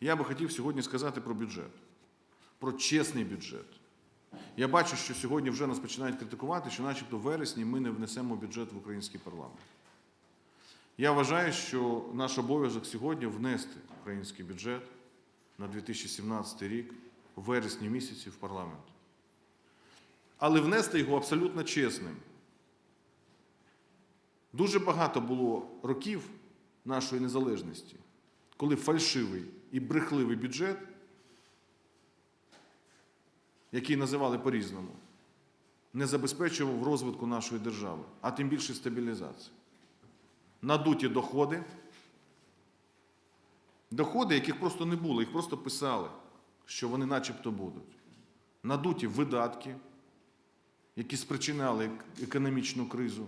Я би хотів сьогодні сказати про бюджет, про чесний бюджет. Я бачу, що сьогодні вже нас починають критикувати, що начебто в вересні ми не внесемо бюджет в український парламент. Я вважаю, що наш обов'язок сьогодні внести український бюджет на 2017 рік у вересні місяці в парламент. Але внести його абсолютно чесним. Дуже багато було років нашої незалежності, коли фальшивий і брехливий бюджет, який називали по-різному, не забезпечував розвитку нашої держави, а тим більше стабілізації. Надуті доходи, доходи, яких просто не було, їх просто писали, що вони начебто будуть. Надуті видатки, які спричиняли економічну кризу.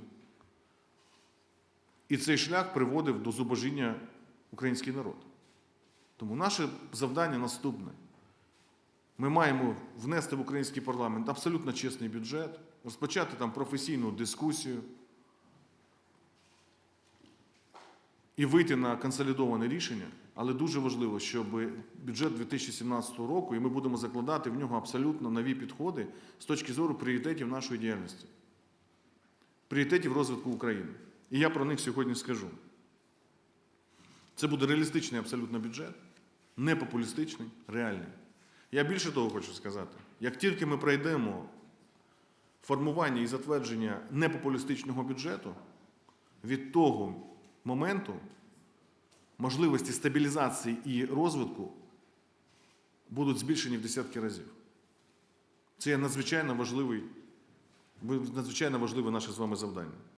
І цей шлях приводив до зубожіння український народ. Тому наше завдання наступне. Ми маємо внести в український парламент абсолютно чесний бюджет, розпочати там професійну дискусію і вийти на консолідоване рішення. Але дуже важливо, щоб бюджет 2017 року, і ми будемо закладати в нього абсолютно нові підходи з точки зору пріоритетів нашої діяльності, пріоритетів розвитку України. І я про них сьогодні скажу. Це буде реалістичний абсолютно бюджет, не популістичний, реальний. Я більше того хочу сказати: як тільки ми пройдемо формування і затвердження непопулістичного бюджету, від того моменту можливості стабілізації і розвитку будуть збільшені в десятки разів. Це надзвичайно важливий, надзвичайно важливе наше з вами завдання.